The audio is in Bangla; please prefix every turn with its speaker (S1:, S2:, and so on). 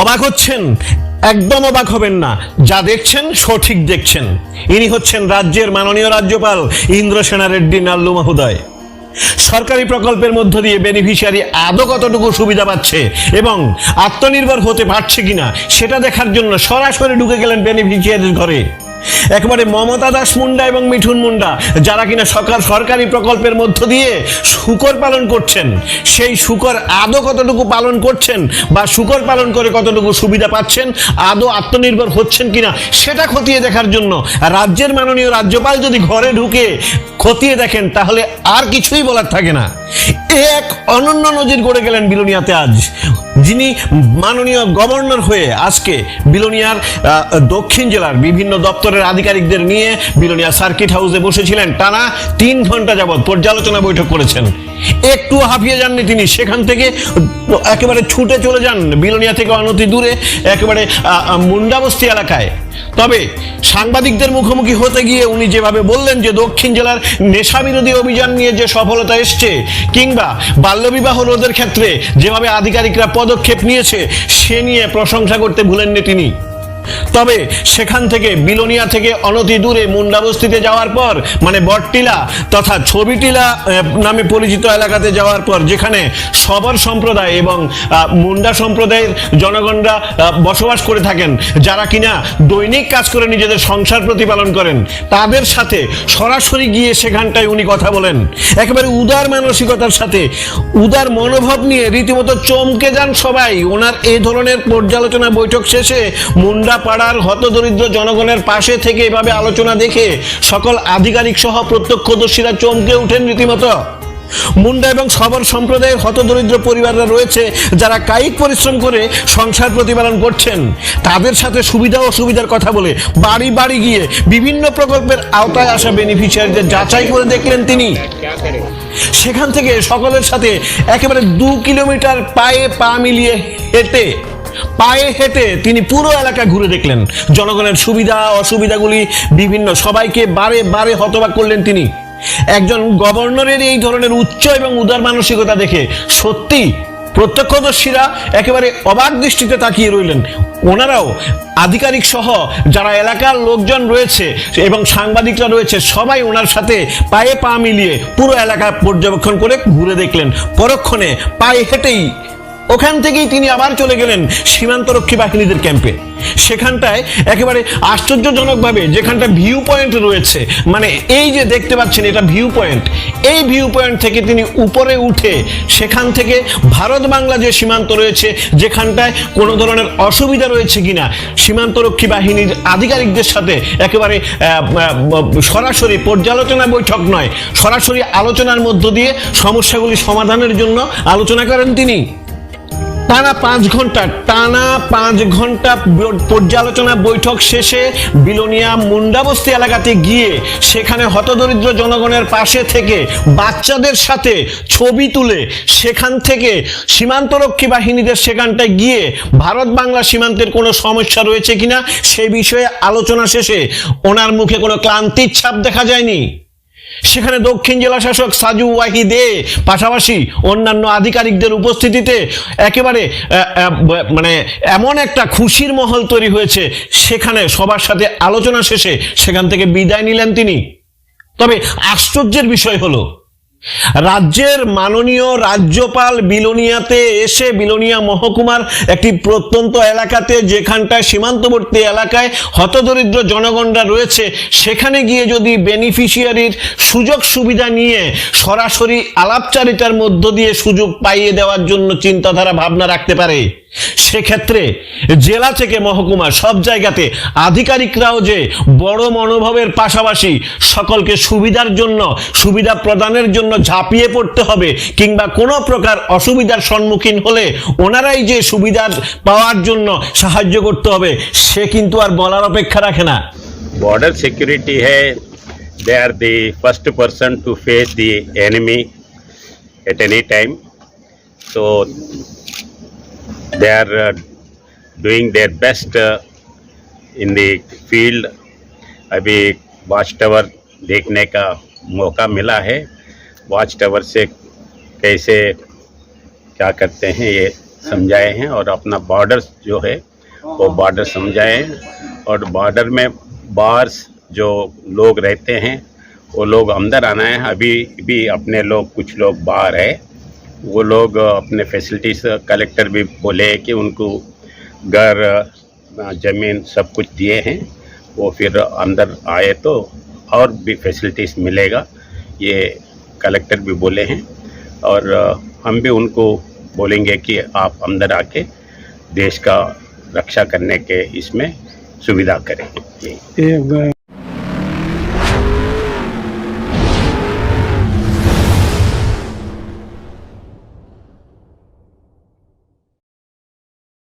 S1: অবাক হচ্ছেন? একদম অবাক হবেন না। যা দেখছেন, সঠিক দেখছেন। ইনি হচ্ছেন রাজ্যের মাননীয় রাজ্যপাল ইন্দ্রসেনা রেড্ডি নাল্লু মহোদয়। সরকারি প্রকল্পের মধ্য দিয়ে বেনিফিশিয়ারি আদৌ কতটুকু সুবিধা পাচ্ছে এবং আত্মনির্ভর হতে পারছে কিনা, সেটা দেখার জন্য সরাসরি ঢুকে গেলেন বেনিফিশিয়ারির ঘরে। একেবারে মমতা দাস মুন্ডা এবং মিঠুন মুন্ডা, যারা কিনা সরকার সরকারি প্রকল্পের মধ্য দিয়ে শুকর পালন করছেন, সেই শুকর আদৌ কতটুকু পালন করছেন বা শুকর পালন করে কতটুকু সুবিধা পাচ্ছেন, আদৌ আত্মনির্ভর হচ্ছেন কিনা, সেটা খতিয়ে দেখার জন্য রাজ্যের মাননীয় রাজ্যপাল যদি ঘরে ঢুকে খতিয়ে দেখেন, তাহলে আর কিছুই বলার থাকে না। এক অনন্য নজির গড়ে গেলেন বিলোনিয়াতে আজ। যিনি মাননীয় গভর্নর হয়ে আজকে বিলোনিয়ার দক্ষিণ জেলার বিভিন্ন দপ্তরের আধিকারিকদের নিয়ে বিলোনিয়া সার্কিট হাউসে বসেছিলেন। টানা তিন ঘণ্টা যাবৎ পর্যালোচনা বৈঠক করেছেন। একটু হাঁপিয়ে যাননি তিনি। সেখান থেকে একেবারে ছুটে চলে যান বিলোনিয়া থেকে অনতি দূরে, একেবারে মুন্ডাবস্তি এলাকায়। তবে সাংবাদিকদের মুখোমুখি হতে গিয়ে উনি যেভাবে বললেন যে দক্ষিণ জেলার নেশা বিরোধী অভিযান নিয়ে যে সফলতা এসছে, কিংবা বাল্যবিবাহ রোধের ক্ষেত্রে যেভাবে আধিকারিকরা পদক্ষেপ নিয়েছে, সে নিয়ে প্রশংসা করতে ভুলেননি তিনি। তবে সেখান থেকে বিলোনিয়া থেকে অনতি দূরে মুন্ডাবস্তিতে যাওয়ার পর মানে বটটিলা তথা ছবিটিলা নামে পরিচিত এলাকাতে যাওয়ার পর, যেখানে সবার সম্প্রদায় এবং মুন্ডা সম্প্রদায়ের জনগণরা বসবাস করে থাকেন, যারা কিনা দৈনিক কাজ করে নিজেদের সংসার প্রতিপালন করেন, তাদের সাথে সরাসরি গিয়ে সেখানটায় উনি কথা বলেন। একেবারে উদার মানসিকতার সাথে, উদার মনোভাব নিয়ে রীতিমতো চমকে যান সবাই। ওনার এই ধরনের পর্যালোচনা বৈঠক শেষে মুন্ডা পাড়ার হতদরিদ্র জনগণের পাশে থেকে এভাবে আলোচনা দেখে সকল আধিকারিক সহ প্রত্যক্ষদর্শীরা চমকে ওঠেন রীতিমতো। মুন্ডা এবং সবর সম্প্রদায়ের হতদরিদ্র পরিবাররা রয়েছে যারা কায়িক পরিশ্রম করে সংসার প্রতিপালন করছেন। তাদের সাথে সুবিধা ও সুবিধার কথা বলে বাড়ি বাড়ি গিয়ে বিভিন্ন প্রকল্পের আওতায় আসা বেনিফিশিয়ারিদের যাচাই করে দেখলেন তিনি। সেখান থেকে সকলের সাথে একেবারে দু কিলোমিটার পায়ে পা মিলিয়ে হেঁটে পায়ে হেঁটে তিনি পুরো এলাকা ঘুরে দেখলেন। জনগণের সুবিধা, অসুবিধাগুলি বিভিন্ন, সবাইকে বারে বারে হতবাক করলেন তিনি। একজন গভর্নরের এই ধরনের উচ্চ এবং উদার মানসিকতা দেখে সত্যি প্রত্যক্ষদর্শীরা একেবারে অবাক দৃষ্টিতে তাকিয়ে রইলেন। ওনারাও আধিকারিক সহ যারা এলাকার লোকজন রয়েছে এবং সাংবাদিকরা রয়েছে, সবাই ওনার সাথে পায়ে পা মিলিয়ে পুরো এলাকা পর্যবেক্ষণ করে ঘুরে দেখলেন। পরক্ষণে পায়ে হেঁটেই ওখান থেকেই তিনি আবার চলে গেলেন সীমান্তরক্ষী বাহিনীদের ক্যাম্পে। সেখানটায় একেবারে আশ্চর্যজনকভাবে যেখানটা ভিউ পয়েন্ট রয়েছে মানে এই যে দেখতে পাচ্ছেন এটা ভিউ পয়েন্ট এই ভিউ পয়েন্ট থেকে তিনি উপরে উঠে সেখান থেকে ভারত বাংলা যে সীমান্ত রয়েছে, যেখানটায় কোনো ধরনের অসুবিধা রয়েছে কিনা। সীমান্তরক্ষী বাহিনীর আধিকারিকদের সাথে একেবারে সরাসরি পর্যালোচনা বৈঠক নয়, সরাসরি আলোচনার মধ্য দিয়ে সমস্যাগুলি সমাধানের জন্য আলোচনা করেন তিনি। টানা পাঁচ ঘণ্টা, টানা পাঁচ ঘণ্টা পর্যালোচনা বৈঠক শেষে বিলোনিয়া মুন্ডাবস্তি এলাকাতে গিয়ে সেখানে হতদরিদ্র জনগণের পাশে থেকে বাচ্চাদের সাথে ছবি তুলে সেখান থেকে সীমান্তরক্ষী বাহিনীদের সেখানটায় গিয়ে ভারত বাংলা সীমান্তের কোনো সমস্যা রয়েছে কিনা সে বিষয়ে আলোচনা শেষে ওনার মুখে কোনো ক্লান্তির ছাপ দেখা যায়নি। সেখানে দক্ষিণ জেলা শাসক সাজু ওয়াহিদে, পাশাপাশি অন্যান্য আধিকারিকদের উপস্থিতিতে একেবারে মানে এমন একটা খুশির মহল তৈরি হয়েছে। সেখানে সবার সাথে আলোচনা শেষে সেখান থেকে বিদায় নিলেন তিনি। তবে আশ্চর্যের বিষয় হলো রাজ্যের মাননীয় রাজ্যপাল বিলোনিয়াতে এসে বিলোনিয়া মহকুমার একটি প্রত্যন্ত এলাকাতে যেখানটায় সীমান্তবর্তী এলাকায় হতদরিদ্র জনগণরা রয়েছে, সেখানে গিয়ে যদি বেনিফিশিয়ারির সুযোগ সুবিধা নিয়ে সরাসরি আলাপচারিতার মধ্য দিয়ে সুযোগ পাইয়ে দেওয়ার জন্য চিন্তাধারা ভাবনা রাখতে পারে। সেক্ষেত্রে জেলা থেকে মহকুমা সব জায়গাতে আধিকারিকরাও যে বড় মনোভাবের পাশাপাশি সকলকে সুবিধার জন্য, সুবিধা প্রদানের জন্য ঝাঁপিয়ে পড়তে হবে কিংবা কোনো প্রকার অসুবিধার সম্মুখীন হলে ওনারাই যে সুবিধা পাওয়ার জন্য সাহায্য করতে হবে, সে কিন্তু আর বলার অপেক্ষা রাখে না।
S2: Border security hai, they are the first person to face the enemy at any they are uh, doing their best uh, in the field. अभी वॉच टावर देखने का मौका मिला है। वॉच टावर से कैसे क्या करते हैं ये समझाए हैं और अपना बॉर्डर जो है वो बॉर्डर समझाए हैं। और बॉर्डर में बाहर जो लोग रहते हैं वो लोग अंदर आना है। अभी भी अपने लोग कुछ लोग बाहर है। वो लोग अपने फैसिलिटीज़ कलेक्टर भी बोले कि उनको घर, ज़मीन सब कुछ दिए हैं, वो फिर अंदर आए तो और भी फैसिलिटीज़ मिलेगा, ये कलेक्टर भी बोले हैं। और, हम भी उनको बोलेंगे कि आप अंदर आके देश का रक्षा करने के इसमें सुविधा करें।
S3: ये